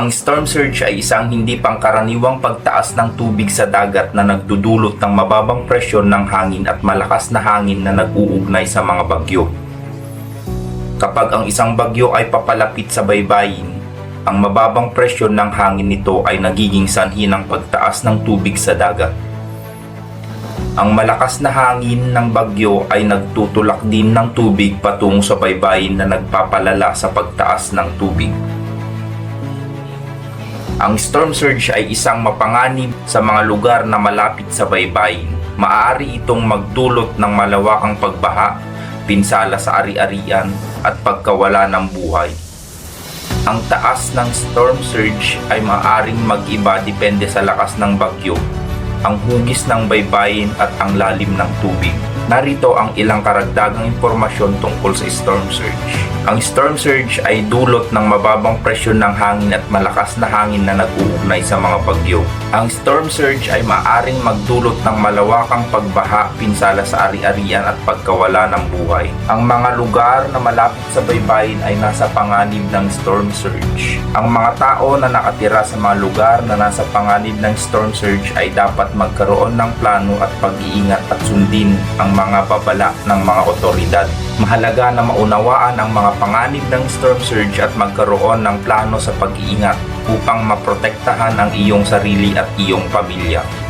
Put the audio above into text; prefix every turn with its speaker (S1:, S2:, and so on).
S1: Ang storm surge ay isang hindi pangkaraniwang pagtaas ng tubig sa dagat na nagdudulot ng mababang presyon ng hangin at malakas na hangin na nag-uugnay sa mga bagyo. Kapag ang isang bagyo ay papalapit sa baybayin, ang mababang presyon ng hangin nito ay nagiging sanhi ng pagtaas ng tubig sa dagat. Ang malakas na hangin ng bagyo ay nagtutulak din ng tubig patungo sa baybayin na nagpapalala sa pagtaas ng tubig. Ang storm surge ay isang mapanganib sa mga lugar na malapit sa baybayin. Maaari itong magdulot ng malawakang pagbaha, pinsala sa ari-arian at pagkawala ng buhay. Ang taas ng storm surge ay maaaring mag-iba depende sa lakas ng bagyo, ang hugis ng baybayin at ang lalim ng tubig. Narito ang ilang karagdagang impormasyon tungkol sa storm surge. Ang storm surge ay dulot ng mababang presyon ng hangin at malakas na hangin na nag-uugnay sa mga bagyo. Ang storm surge ay maaring magdulot ng malawakang pagbaha, pinsala sa ari-arian at pagkawala ng buhay. Ang mga lugar na malapit sa baybayin ay nasa panganib ng storm surge. Ang mga tao na nakatira sa mga lugar na nasa panganib ng storm surge ay dapat magkaroon ng plano at pag-iingat at sundin ang mga babala ng mga otoridad. Mahalaga na maunawaan ang mga panganib ng storm surge at magkaroon ng plano sa pag-iingat upang maprotektahan ang iyong sarili at iyong pamilya.